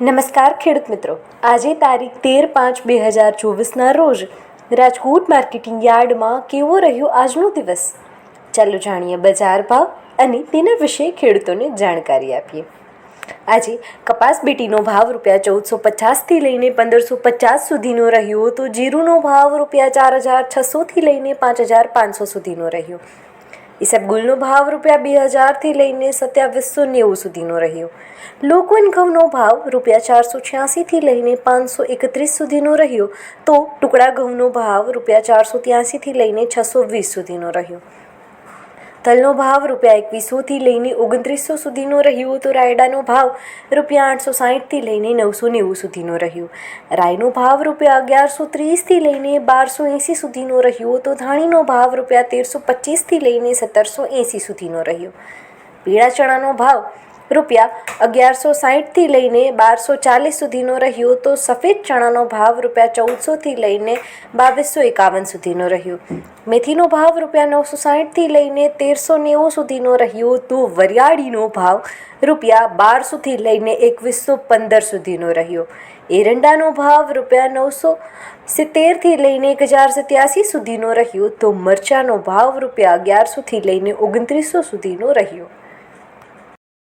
નમસ્કાર ખેડૂત મિત્રો. આજે તારીખ તેર પાંચ બે હજાર ચોવીસના રોજ રાજકોટ માર્કેટિંગ યાર્ડમાં કેવો રહ્યો આજનો દિવસ? ચાલો જાણીએ બજાર ભાવ અને તેના વિશે ખેડૂતોને જાણકારી આપીએ. આજે કપાસ બેટીનો ભાવ રૂપિયા ચૌદસો પચાસથી લઈને પંદરસો પચાસ સુધીનો રહ્યો તો જીરુનો ભાવ રૂપિયા ચાર હજાર છસોથી લઈને પાંચ હજાર પાંચસો સુધીનો રહ્યો. ઈસબગુલનો ભાવ રૂપિયા બે હજારથી લઈને સત્યાવીસો નેવું સુધીનો રહ્યો. લોકોન ઘઉંનો ભાવ રૂપિયા ચારસો છ્યાસીથી લઈને પાંચસો એકત્રીસ સુધીનો રહ્યો. તો ટુકડા ઘઉંનો ભાવ રૂપિયા ચારસો ત્યાસીથી લઈને છસો વીસ સુધીનો રહ્યો. તલનો ભાવ રૂપિયા એકવીસોથી લઈને ઓગણત્રીસો સુધીનો રહ્યો તો રાયડાનો ભાવ રૂપિયા આઠસો સાહીઠથી લઈને નવસો નેવું સુધીનો રહ્યો. રાયનો ભાવ રૂપિયા અગિયારસો ત્રીસથી લઈને બારસો એંસી સુધીનો રહ્યો તો ધાણીનો ભાવ રૂપિયા તેરસો પચીસથી લઈને સત્તરસો એંસી સુધીનો રહ્યો. પીળા ચણાનો ભાવ રૂપિયા અગિયારસો સાહીઠથી લઈને બારસો ચાલીસ સુધીનો રહ્યો તો સફેદ ચણાનો ભાવ રૂપિયા ચૌદસોથી લઈને બાવીસો એકાવન સુધીનો રહ્યો. મેથીનો ભાવ રૂપિયા નવસો સાહીઠથી લઈને તેરસો નેવું સુધીનો રહ્યો તો વરિયાળીનો ભાવ રૂપિયા બારસોથી લઈને એકવીસો પંદર સુધીનો રહ્યો. એરંડાનો ભાવ રૂપિયા નવસો સિત્તેરથી લઈને એક હજાર સત્યાસી સુધીનો રહ્યો તો મરચાંનો ભાવ રૂપિયા અગિયારસોથી લઈને ઓગણત્રીસો સુધીનો રહ્યો.